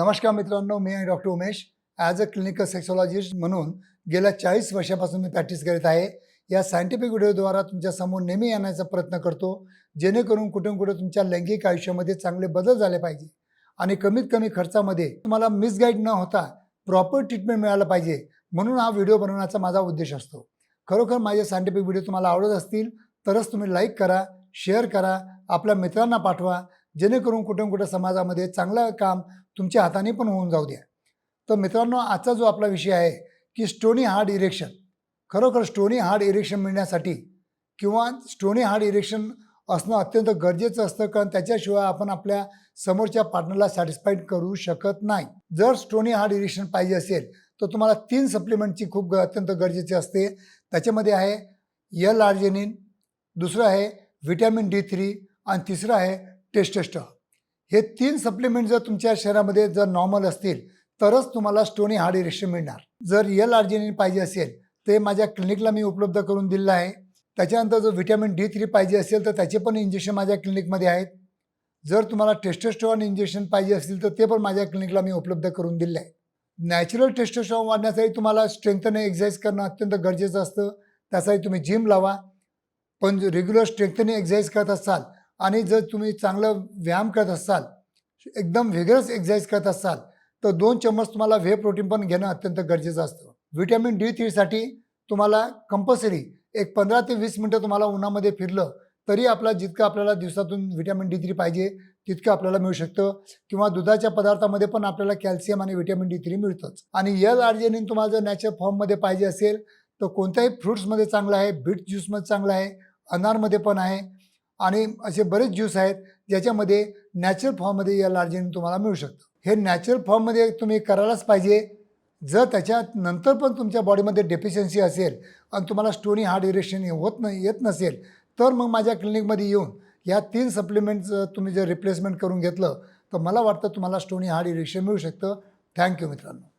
नमस्कार मित्रांनो मी आहे doctor Umesh. As a clinical sexologist म्हणून गेल्या चाळीस वर्षापासून मी प्रॅक्टिस करीत आहे. या सायंटिफिक व्हिडिओद्वारा तुमच्यासमोर नेहमी येण्याचा प्रयत्न करतो जेणेकरून कुठून कुठे तुमच्या लैंगिक आयुष्यामध्ये चांगले बदल झाले पाहिजे आणि कमीत कमी खर्चामध्ये तुम्हाला मिसगाईड न होता प्रॉपर ट्रीटमेंट मिळालं पाहिजे. म्हणून हा व्हिडिओ बनवण्याचा माझा उद्देश असतो. खरोखर माझे सायंटिफिक व्हिडिओ तुम्हाला आवडत असतील तरच तुम्ही लाईक करा शेअर करा आपल्या मित्रांना पाठवा. जेणेकरून कुठं कुठं समाजामध्ये चांगलं काम तुमच्या हाताने पण होऊन जाऊ द्या. तर मित्रांनो आजचा जो आपला विषय आहे की स्टोनी हार्ड इरेक्शन खरोखर स्टोनी हार्ड इरेक्शन मिळण्यासाठी किंवा स्टोनी हार्ड इरेक्शन असणं अत्यंत गरजेचं असतं कारण त्याच्याशिवाय आपण आपल्या समोरच्या पार्टनरला सॅटिस्फाईड करू शकत नाही. जर स्टोनी हार्ड इरेक्शन पाहिजे असेल तर तुम्हाला तीन सप्लिमेंटची खूप ग अत्यंत गरजेची असते. त्याच्यामध्ये आहे यल आर्जेनिन दुसरं आहे व्हिटॅमिन डी थ्री आणि तिसरं आहे टेस्टेस्टॉल हे तीन सप्लिमेंट जर तुमच्या शरीरामध्ये जर नॉर्मल असतील तरच तुम्हाला स्टोनी हार्ड इरेक्शन मिळणार. जर रिअल आर्जिनिन पाहिजे असेल ते माझ्या क्लिनिकला मी उपलब्ध करून दिलेलं आहे. त्याच्यानंतर जर व्हिटॅमिन डी थ्री पाहिजे असेल तर त्याचे पण इंजेक्शन माझ्या क्लिनिकमध्ये आहेत. जर तुम्हाला टेस्टोस्टॉन इंजेक्शन पाहिजे असतील तर ते पण माझ्या क्लिनिकला मी उपलब्ध करून दिले आहे. नॅचरल टेस्टोस्टॉन वाढण्यासाठी तुम्हाला स्ट्रेंथने एक्झरसाईज करणं अत्यंत गरजेचं असतं. त्यासाठी तुम्ही जिम लावा. पण रेग्युलर स्ट्रेंथने एक्झरसाईज करत असाल आणि जर तुम्ही चांगलं व्यायाम करत असाल एकदम वेगळंच एक्झरसाईज करत असाल तर दोन चम्मच तुम्हाला व्हे प्रोटीन पण घेणं अत्यंत गरजेचं असतं. व्हिटॅमिन डी थ्रीसाठी तुम्हाला कंपल्सरी एक पंधरा ते वीस मिनटं तुम्हाला उन्हामध्ये फिरलं तरी आपला जितकं आपल्याला दिवसातून व्हिटॅमिन डी थ्री पाहिजे तितकं आपल्याला मिळू शकतं. किंवा दुधाच्या पदार्थामध्ये पण आपल्याला कॅल्शियम आणि व्हिटॅमिन डी थ्री मिळतंच. आणि यल आर्जेनिन तुम्हाला जर नॅचरल फॉर्ममध्ये पाहिजे असेल तर कोणत्याही फ्रुट्समध्ये चांगलं आहे बीट ज्यूसमध्ये चांगलं आहे अनारमध्ये पण आहे. आणि असे बरेच ज्यूस आहेत ज्याच्यामध्ये नॅचरल फॉर्ममध्ये या लार्जेन तुम्हाला मिळू शकतं. हे नॅचरल फॉर्ममध्ये तुम्ही करायलाच पाहिजे. जर त्याच्यात नंतर पण तुमच्या बॉडीमध्ये डेफिशियन्सी असेल आणि तुम्हाला स्टोनी हार्ड इरेक्शन होत नाही येत नसेल तर मग माझ्या क्लिनिकमध्ये येऊन या तीन सप्लिमेंट्स तुम्ही जर रिप्लेसमेंट करून घेतलं तर मला वाटतं तुम्हाला स्टोनी हार्ड इरेक्शन मिळू शकतं. थँक्यू मित्रांनो.